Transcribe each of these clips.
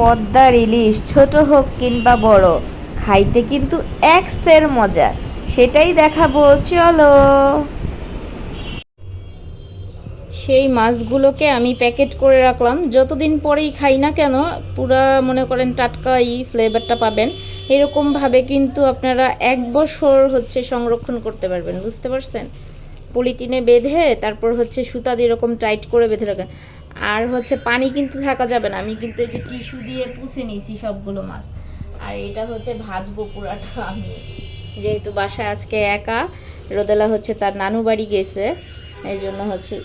পদ্মার ইলিশ, ছোট হোক কিংবা বড়, খাইতে কিন্তু এক সের মজা। সেটাই দেখাবো, চলো। সেই মাছগুলোকে আমি প্যাকেট করে রাখলাম। যতদিন পরেই খাই না কেন, পুরা মনে করেন টাটকা এই ফ্লেভারটা পাবেন। এরকমভাবে কিন্তু আপনারা এক বছর হচ্ছে সংরক্ষণ করতে পারবেন, বুঝতে পারছেন? পলিথিনে বেঁধে, তারপর হচ্ছে সুতা দিয়ে এরকম টাইট করে বেঁধে রাখেন। আর হচ্ছে পানি কিন্তু থাকা যাবে না। আমি কিন্তু এই যে টিস্যু দিয়ে পুষে নিয়েছি সবগুলো মাছ। আর এটা হচ্ছে ভাজবো পুরাটা আমি। যেহেতু বাসায় আজকে একা, রোদেলা হচ্ছে তার নানু বাড়ি গেছে। এই জন্য হচ্ছে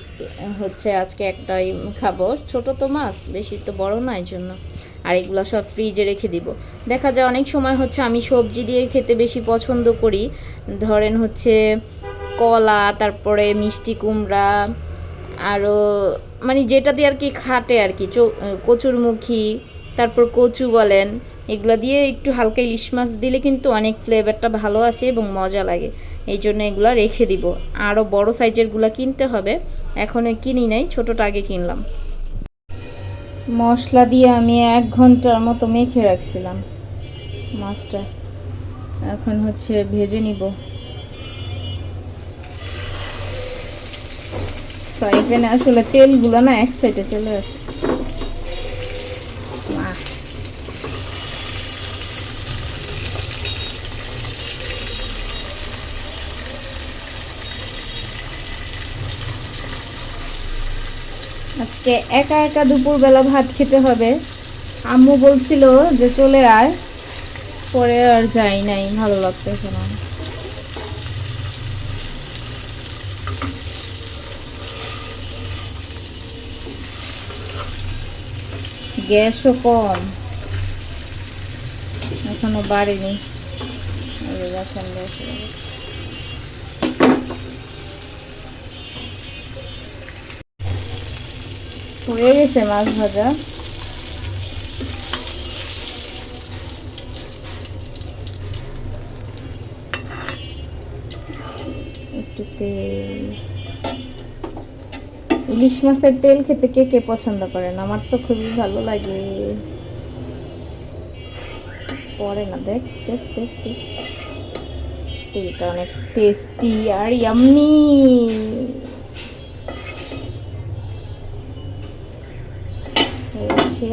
হচ্ছে আজকে একটাই খাব। ছোট তো মাছ, বেশি তো বড় না এই জন্য। আর এগুলো সব ফ্রিজে রেখে দিব। দেখা যায় অনেক সময় হচ্ছে আমি সবজি দিয়ে খেতে বেশি পছন্দ করি। ধরেন হচ্ছে কলা, তারপরে মিষ্টি কুমড়া আরও মানে যেটা দিয়ে আর কি খাটে আর কি কচুরমুখী, তারপর কচু বলেন, এগুলো দিয়ে একটু হালকা ইলিশ মাছ দিলে কিন্তু অনেক ফ্লেভারটা ভালো আসে এবং মজা লাগে। এই জন্য এগুলো রেখে দিব। আরও বড় সাইজেরগুলো কিনতে হবে। এখনও কিনি নাই, ছোটোটা আগে কিনলাম। মশলা দিয়ে আমি এক ঘণ্টার মতো মেখে রাখছিলাম মাছটা। এখন হচ্ছে ভেজে নিব। ফ্রাই প্যানে আসলে তেলগুলো না এক সাইডে চলে আসে। আজকে একা একা দুপুরবেলা ভাত খেতে হবে। আম্মু বলছিল যে চলে আয় পরে আর যাই নাই ভালো লাগতেছে না। গ্যাসও কম। এখনও বাড়েনি। হয়ে গেছে মাছ ভাজা। একটু তেল। ইলিশ মাছের তেল খেতে কে কে পছন্দ করেন? আমার তো খুবই ভালো লাগে। পরে না, দেখ দেখ দেখ তেলটা অনেক টেস্টি আর ইয়াম্মি হয়েছে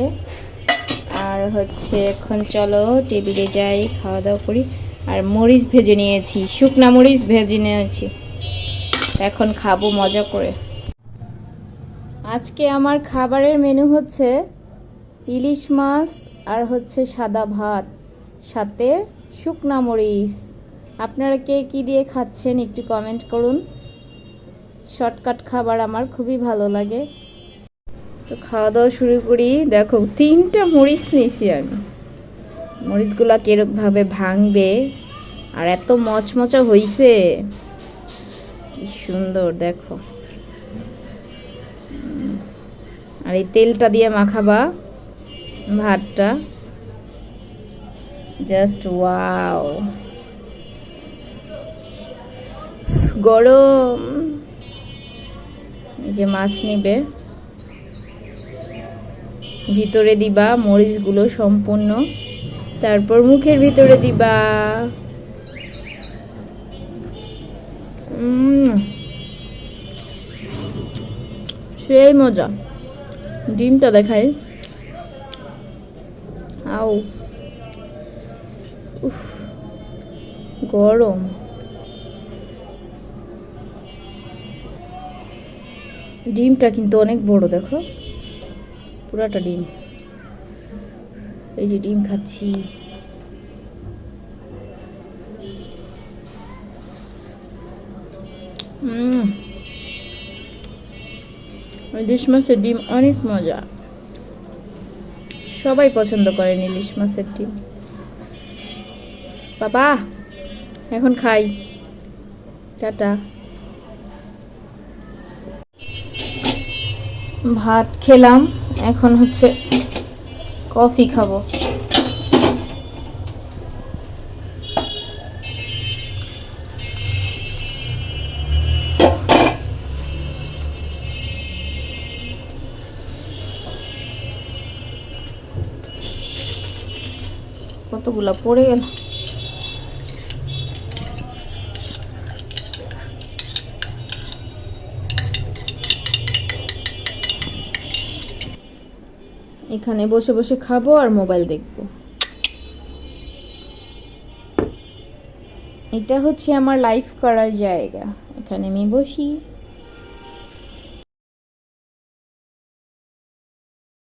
আর হচ্ছে, এখন চলো টেবিলে যাই খাওয়া দাওয়া করি। আর মরিচ ভেজে নিয়েছি, শুকনা মরিচ ভেজে নিয়েছি। এখন খাব মজা করে। আজকে আমার খাবারের মেনু হচ্ছে ইলিশ মাছ আর হচ্ছে সাদা ভাত, সাথে শুকনা মরিচ। আপনারা কে কী দিয়ে খাচ্ছেন একটু কমেন্ট করুন। শর্টকাট খাবার আমার খুবই ভালো লাগে। তো খাওয়া দাওয়া শুরু করি। দেখো, তিনটা মরিচ নিয়েছি আমি। মরিচগুলা কিরকমভাবে ভাঙবে আর এত মচমচা হইছে। কি সুন্দর, দেখো। আর এই তেলটা দিয়ে মাখাবা ভাতটা। জাস্ট ওয়াও গরম। যে মাছ নিবে। ভিতরে দিবা মরিচগুলো সম্পূর্ণ। তারপর মুখের ভিতরে দিবা। সেই মজা। ডিমটা দেখাই। আও উফ, গরম। ডিমটা কিন্তু অনেক বড়, দেখো। পুরাটা ডিম। এই যে ডিম খাচ্ছি। উম। ইলিশ মাছের ডিম অনেক মজা। সবাই পছন্দ করেন ইলিশ মাছের ডিম। বাবা, এখন খাই। টাটা। ভাত খেলাম, এখন হচ্ছে কফি খাব। কতগুলা? পড়ে গেল। এখানে বসে বসে খাব আর মোবাইল দেখব। এটা হচ্ছে আমার লাইফ করার জায়গা। এখানে আমি বসি।